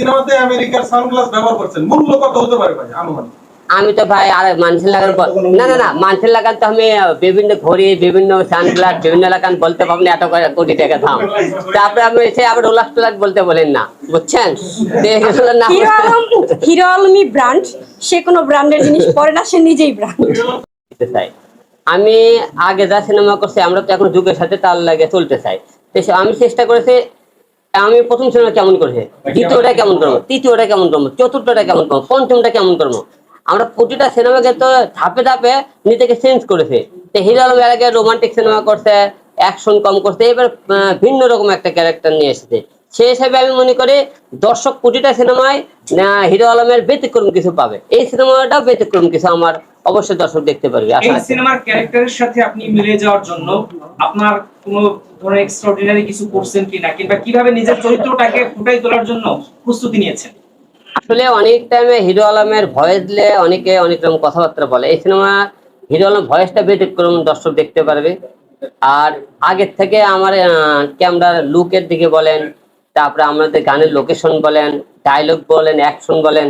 সিনেমাতে আমেরিকার সানগ্লাস ব্যবহার করছেন। মূল্য কত হতে পারে ভাই আনুমানিক? আমি তো ভাই আর মানুষের লাগান না না না মানুষের লাগান তো আমি বিভিন্ন ঘড়ি বিভিন্ন সানগ্লাস বিভিন্ন লাগান বলতে পারব না এত কোটি টাকা দাম। তারপরে আমি সে আবার রোলাস টোলাস বলতে বলেন না বুঝছেন? তো হিরো আলম ব্র্যান্ড সে কোনো ব্র্যান্ডের জিনিস পরে না সে নিজেই ব্র্যান্ড চাই। আমি আগে যা সিনেমা করছি আমরা তো এখন যুগের সাথে তাল লাগে চলতে চাই। আমি চেষ্টা করেছি আমি প্রথম সিনেমা কেমন করেছি দ্বিতীয়টা কেমন করব? তৃতীয়টা কেমন করব? চতুর্থটা কেমন করব? পঞ্চমটা কেমন করব? আমরা প্রতিটা সিনেমাকে তো ধাপে ধাপে নিজেকে চেঞ্জ করেছে। তো হিরো আলম এর আগে রোমান্টিক সিনেমা করছে অ্যাকশন কম করছে এবার ভিন্ন রকম একটা ক্যারেক্টার নিয়ে এসেছে। সেই হিসাবে আমি মনে করি দর্শক কোটিটা সিনেমায় হিরো আলমের ব্যতিক্রম কিছু পাবে। এই সিনেমাটা ব্যতিক্রম কিছু আমার অবশ্যই দর্শক দেখতে পারবে এই সিনেমার ক্যারেক্টারের সাথে আপনি মিলে যাওয়ার জন্য আপনার কোনো ধরনের এক্সট্রাঅর্ডিনারি কিছু করছেন কিনা কিংবা কীভাবে নিজের চরিত্রটাকে ফুটাই তোলার জন্য প্রস্তুতি নিয়েছেন? আসলে অনেক টাইমে হিরো আলমের ভয়েস দিলে অনেকে অনেক রকম কথাবার্তা বলে। এই সিনেমা হিরো আলম ভয়েসটা ব্যতিক্রম দর্শক দেখতে পারবে। আর আগের থেকে আমার ক্যামেরার লুকের দিকে বলেন তারপরে আমাদের গানের লোকেশন বলেন ডায়লগ বলেন অ্যাকশন বলেন।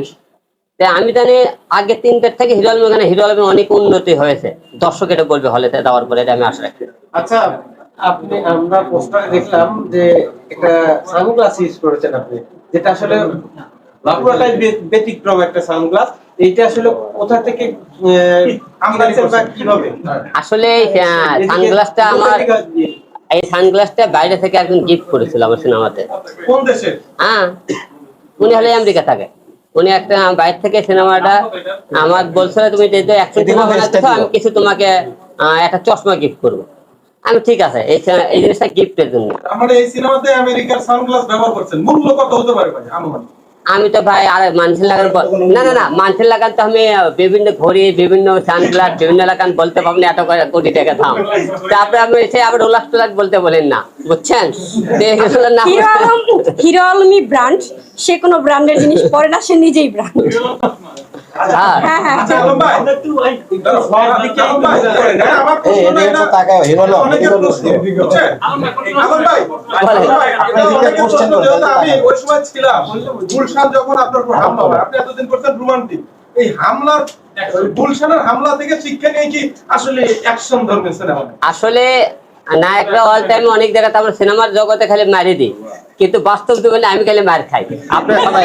আমি জানি আগের তিনটার থেকে হিরো আলম এখানে হিরো আলমের অনেক উন্নতি হয়েছে। দর্শক এটা বলবে হলেতে দেওয়ার পরে এটা আমি আশা রাখি। আচ্ছা আপনি আমরা পোস্টারে দেখলাম যে একটা সানগ্লাস ইউজ করেছেন আপনি যেটা আসলে পুরোটাই ব্যতিক্রম একটা সানগ্লাস এইটা আসলে কোথা থেকে আমদানি কিনেছেন বা করছেন? কীভাবে? আসলে এই সানগ্লাসটা আমার? এই সানগ্লাসটা বাইরে থেকে একজন গিফট করেছিল আমার সিনেমাতে। কোন দেশের হ্যাঁ উনি হলে আমেরিকা থাকে। উনি একটা বাইরে থেকে সিনেমাটা আমার বলছিল তুমি যেহেতু একশো সিনেমা বানাচ্ছ আমি কিছু তোমাকে একটা চশমা গিফট করব। আমি ঠিক আছে এই এই জিনিসটা গিফটের জন্য। আমরা এই সিনেমাতে আমেরিকার সানগ্লাস ব্যবহার করছেন। মূল্য কত হতে পারে ভাই আনুমানিক? আমি তো ভাই আর মানুষের লাগান না না না মানুষের লাগান তো আমি বিভিন্ন ঘড়ি, বিভিন্ন সানগ্লাস বিভিন্ন লাগান বলতে পারব এত কোটি টাকা দাম। তারপরে আমি সে আবার রোলাস টোলাস বলতে বলেন না, বুঝছেন? হিরো আলমি ব্র্যান্ড সে কোনো ব্র্যান্ডের জিনিস পরে না, সে নিজেই ব্র্যান্ড এই হামলার গুলশানের হামলা থেকে শিক্ষা নিয়ে কি আসলে অ্যাকশন সিনেমা আসলে নায়করা অল টাইম অনেক জায়গাতে আমরা সিনেমার জগতে খালি মারি দিই। কিন্তু বাস্তব জীবনে আমি খালি মার খাই। আপনারা সবাই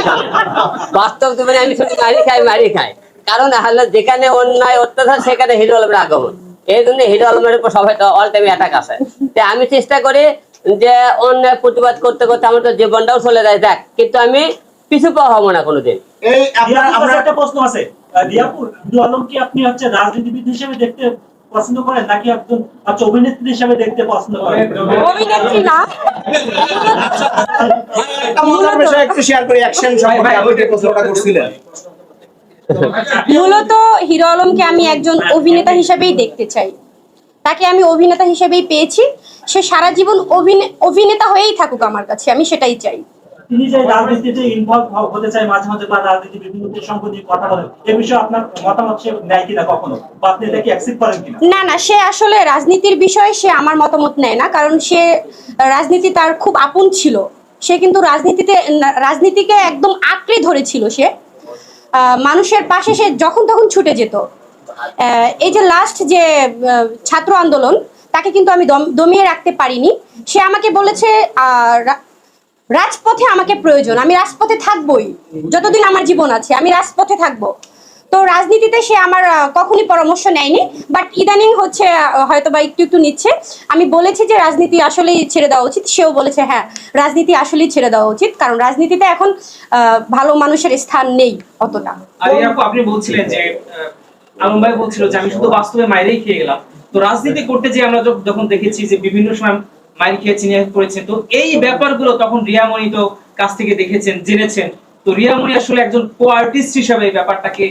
বাস্তব জীবনে আমি শুধু মারি খাই মারি খাই। কারণ হলো যেখানে অন্যায় অত্যাচার সেখানে হিরো আলমের আগমন। এই জন্য হিরো আলমের উপর সবাই তো অল টাইম অ্যাটাক আসে তাই আমি চেষ্টা করি যে অন্যায় প্রতিবাদ করতে করতে আমার তো জীবনটাও চলে যায়। দেখ কিন্তু আমি পিছু পাওয়া হব না কোনোদিন। এই আপনার একটা প্রশ্ন আছে। দিয়াপুর আলম কি আপনি হচ্ছে রাজনীতিবিদ হিসেবে দেখতে পছন্দ করেন নাকি একজন আচ্ছা অভিনেত্রী হিসেবে দেখতে পছন্দ করেন? অভিনেত্রী না। একটা মজার বিষয় একটু শেয়ার করি অ্যাকশন সম্পর্কে আপনি যে প্রশ্নটা করছিলেন। মূলত হিরো আলমকে আমি একজন অভিনেতা হিসেবেই দেখতে চাই। তাকে আমি অভিনেতা হিসেবেই পেয়েছি। সে সারা জীবন অভিনে- অভিনেতা হয়েই থাকুক আমার কাছে আমি সেটাই চাই। তিনি যে রাজনীতিতে ইনভলভ হতে চায় মাঝে মাঝে বা রাজনীতি বিভিন্ন প্রসঙ্গ নিয়ে কথা বলেন, এ বিষয়ে আপনার মতামত সে নেয় কিনা কখনো? বা আপনি এটাকে অ্যাকসেপ্ট করেন কিনা? না না, সে আসলে রাজনীতির বিষয়ে সে আমার মতামত নেয় না, কারণ সে রাজনীতি তার খুব আপন ছিল। সে কিন্তু রাজনীতিতে রাজনীতিকে একদম আঁকড়ে ধরেছিল সে। মানুষের পাশে সে যখন তখন ছুটে যেত। এই যে লাস্ট যে ছাত্র আন্দোলন, তাকে কিন্তু আমি দম- দমিয়ে রাখতে পারিনি। সে আমাকে বলেছে রাজপথে আমাকে প্রয়োজন, আমি রাজপথে থাকবই। যতদিন আমার জীবন আছে, আমি রাজপথে থাকব। তো রাজনীতিতে সে আমার কখনই পরামর্শ নেয়নি বাট ইদানিং হচ্ছে হয়তো বা একটু একটু নিচ্ছে। আমি বলেছি যে রাজনীতি আসলেই ছেড়ে দেওয়া উচিত, সেও বলেছে হ্যাঁ রাজনীতি আসলেই ছেড়ে দেওয়া উচিত, কারণ রাজনীতিতে এখন ভালো মানুষের স্থান নেই অতটা। আপনি বলছিলেন যে আলম ভাই বলছিল যে, আমি শুধু বাস্তবে মাইরেই খেয়ে গেলাম। তো রাজনীতি করতে যে আমরা যখন দেখেছি যে বিভিন্ন সময় মাইর খেয়ে চিনিয়ে করেছেন তো এই ব্যাপারগুলো তখন রিয়ামণি তো কাছ থেকে দেখেছেন, জেনেছেন। তো রিয়ামণি আসলে একজন কো আর্টিস্ট হিসাবে এই ব্যাপারটাকে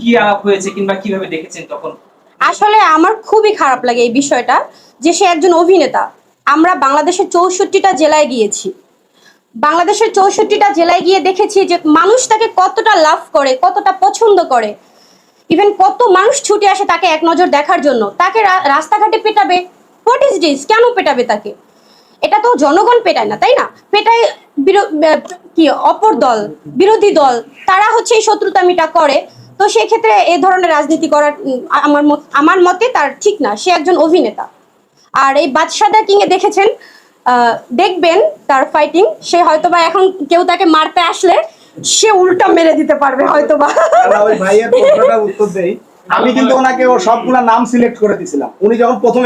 কি আলাপ হয়েছে কিংবা কীভাবে দেখেছেন তখন? আসলে আমার খুবই খারাপ লাগে এই বিষয়টা যে সে একজন অভিনেতা। আমরা বাংলাদেশের চৌষট্টিটা জেলায় গিয়েছি। বাংলাদেশের চৌষট্টিটা জেলায় গিয়ে দেখেছি যে মানুষ তাকে কতটা লাভ করে, কতটা পছন্দ করে। ইভেন কত মানুষ ছুটে আসে তাকে এক নজর দেখার জন্য। তাকে রাস্তাঘাটে পেটাবে। হোয়াট ইজ দিস কেন পেটাবে তাকে? এটা তো জনগণ পেটায় না, তাই না? পেটায় কি, অপর দল, বিরোধী দল, তারা হচ্ছে এই শত্রুতামিটা করে। তো সেক্ষেত্রে এই ধরনের রাজনীতি করার আমার আমার মতে তার ঠিক না, সে একজন অভিনেতা। আর এই বাদশাদা কিংয়ে দেখেছেন দেখবেন তার ফাইটিং সে হয়তোবা এখন কেউ তাকে মারতে আসলে সে উল্টা মেরে দিতে পারবে হয়তোবা। আমি কিন্তু ওনাকে ও সবগুলা নাম সিলেক্ট করে দিছিলাম। উনি যখন প্রথম